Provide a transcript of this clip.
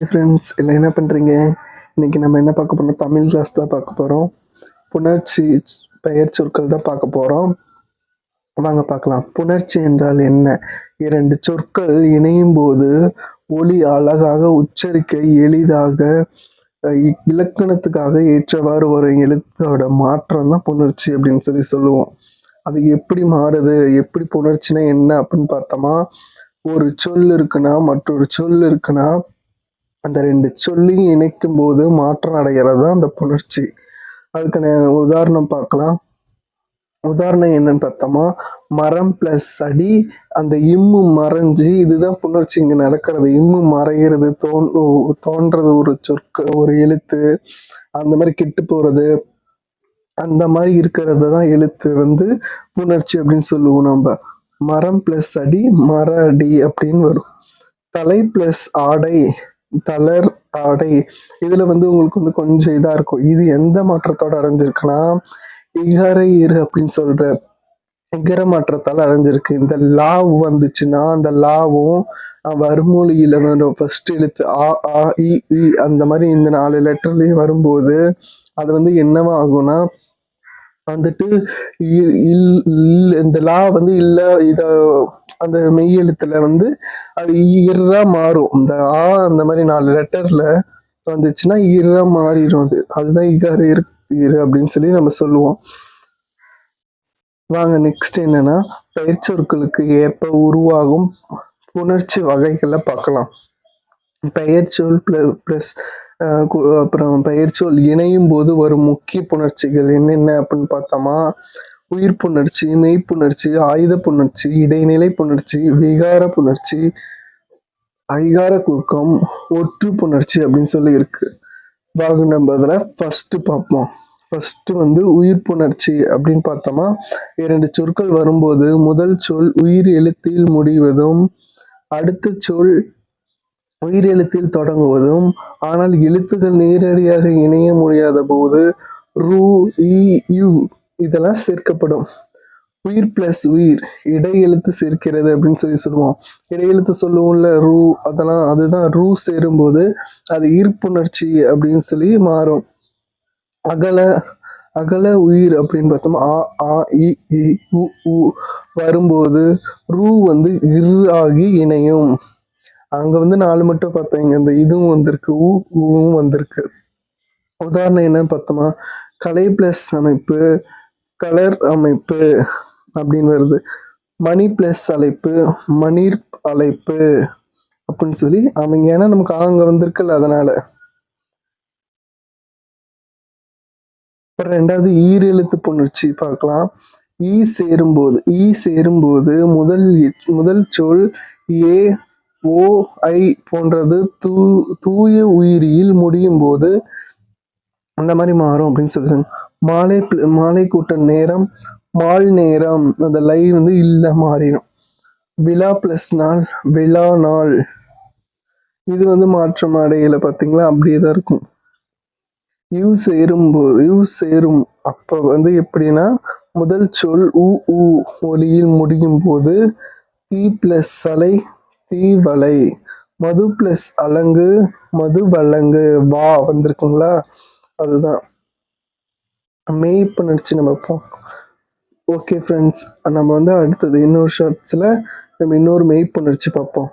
Friends எல்லாம் என்ன பண்ணுறீங்க இன்னைக்கு நம்ம என்ன பார்க்க போகிறோம் தமிழ் கிளாஸ் தான் பார்க்க போகிறோம் புணர்ச்சி பெயர் சொற்கள் தான் பார்க்க போகிறோம் வாங்க பார்க்கலாம். புணர்ச்சி என்றால் என்ன? இரண்டு சொற்கள் இணையும் போது ஒளி அழகாக உச்சரிக்க எளிதாக இலக்கணத்துக்காக ஏற்றவாறு வரும் எழுத்தோட மாற்றம் தான் புணர்ச்சி அப்படின்னு சொல்லி சொல்லுவோம். அது எப்படி மாறுது? எப்படி புணர்ச்சினா என்ன அப்படின்னு பார்த்தோமா? ஒரு சொல் இருக்குன்னா மற்றொரு சொல் இருக்குன்னா அந்த ரெண்டு சொல்லியும் இணைக்கும் போது மாற்றம் அடைகிறது தான் அந்த புணர்ச்சி. அதுக்கு உதாரணம் பார்க்கலாம். உதாரணம் என்னன்னு பார்த்தோமா? மரம் பிளஸ் அடி அந்த இம்மு மறைஞ்சு இதுதான் புணர்ச்சி இங்க நடக்கிறது. இம்மு மறைகிறது தோன் தோன்றது ஒரு சொற்க ஒரு எழுத்து அந்த மாதிரி கெட்டு போறது அந்த மாதிரி இருக்கிறது தான் எழுத்து வந்து புணர்ச்சி அப்படின்னு சொல்லுவோம் நம்ம மரம் பிளஸ் அடி மர அடி அப்படின்னு வரும். தலை பிளஸ் ஆடை தளர் ஆடை. இதுல வந்து உங்களுக்கு வந்து கொஞ்சம் இதா இருக்கும். இது எந்த மாற்றத்தோட அடைஞ்சிருக்குன்னா இகர இரு அப்படின்னு சொல்ற இகர மாற்றத்தால் அடைஞ்சிருக்கு. இந்த லாவ் வந்துச்சுன்னா அந்த லாவும் அஹ், வரும். ஃபர்ஸ்ட் எழுத்து ஆ ஆ இ இ அந்த மாதிரி இந்த நாலு லெட்டர்லயும் வரும்போது அது வந்து என்னவா ஆகும்னா வந்துட்டு இ- இல்- இல்- இந்த லா வந்து இல்லை இதை அந்த மெய்யெழுத்துல வந்து அது ஈரா மாறும். இந்த ஆ அந்த மாதிரி நாலு லெட்டர்ல வந்துச்சுன்னா ஈரா மாறிடும் அது. அதுதான் இகாரு இரு அப்படின்னு சொல்லி நம்ம சொல்லுவோம். வாங்க நெக்ஸ்ட் என்னன்னா பெயர்ச்சொற்களுக்கு ஏற்ப உருவாகும் புணர்ச்சி வகைகளை பார்க்கலாம். பெயர்ச்சொல் ப்ளஸ் அப்புறம் பெயர்ச்சொல் இணையும் போது வரும் முக்கிய புணர்ச்சிகள் என்னென்ன அப்படின்னு பார்த்தோமா? உயிர் புணர்ச்சி மெய்ப்புணர்ச்சி ஆயுத புணர்ச்சி இடைநிலை புணர்ச்சி விகார புணர்ச்சி ஐகார குறுக்கம் ஒற்று புணர்ச்சி அப்படின்னு சொல்லி இருக்கு. பாகு நம்பதில் ஃபஸ்ட்டு ஃபர்ஸ்ட் பார்ப்போம். ஃபர்ஸ்ட் வந்து உயிர் புணர்ச்சி அப்படின்னு பார்த்தோமா? இரண்டு சொற்கள் வரும்போது முதல் சொல் உயிர் எழுத்தில் முடிவதும் அடுத்த சொல் உயிர் எழுத்தில் தொடங்குவதும் ஆனால் எழுத்துக்கள் நேரடியாக இணைய முடியாத போது ரூ இ யு இதெல்லாம் சேர்க்கப்படும். உயிர் பிளஸ் உயிர் இடையெழுத்து சேர்க்கிறது அப்படின்னு சொல்லி சொல்லுவோம். இடையெழுத்து சொல்லுவோம்ல ரூ அதெல்லாம் அதுதான் ரூ சேரும்போது அது ஈர்ப்புணர்ச்சி அப்படின்னு சொல்லி மாறும். அகல அகல உயிர் அப்படின்னு பார்த்தோம்னா ஆ ஆ இ இ உ உ வரும்போது ரூ வந்து இரு ஆகி இணையும். அங்கே வந்து நாலு மட்டும் பார்த்தீங்க இந்த இதுவும் வந்திருக்கு ஊ ஊவும் வந்திருக்கு. உதாரணம் என்னன்னு பார்த்தோமா கலை பிளஸ் அமைப்பு கலர் அமைப்பு அப்படின்னு வருது. மணி பிளஸ் அழைப்பு மணிர் அழைப்பு அப்படின்னு சொல்லி அவங்க ஏன்னா நமக்கு அவங்க வந்திருக்குல்ல அதனால. அப்புறம் ரெண்டாவது ஈரெழுத்து புணர்ச்சி பார்க்கலாம். ஈ சேரும்போது ஈ சேரும்போது முதல் முதல் சொல் ஏ ஓ ஐ போன்றது தூ தூய உயிரியில் முடியும் போது அந்த மாதிரி மாறும் அப்படின்னு சொல்லி சொன்னாங்க. மாலை மாலை கூட்ட நேரம் மால் நேரம் அந்த லை வந்து இல்லை மாறிடும். விழா ப்ளஸ் நாள் விழா நாள். இது வந்து மாற்றம் அடையில பார்த்தீங்களா? அப்படியே தான் இருக்கும். யூ சேரும்போது யூ சேரும். அப்போ வந்து எப்படின்னா முதல் சொல் உ உ ஒலியில் முடியும் போது தீ ப்ளஸ் சலை தீ வலை. மது ப்ளஸ் அலங்கு மது வலங்கு வா வந்திருக்குங்களா? அதுதான். மெய்ப்பு நடிச்சு நம்ம பார்க்கணும். ஓகே ஃப்ரெண்ட்ஸ் நம்ம வந்து அடுத்தது இன்னொரு ஷார்ட்ஸில் நம்ம இன்னொரு மெய்ப்பு புணர்ச்சி பார்ப்போம்.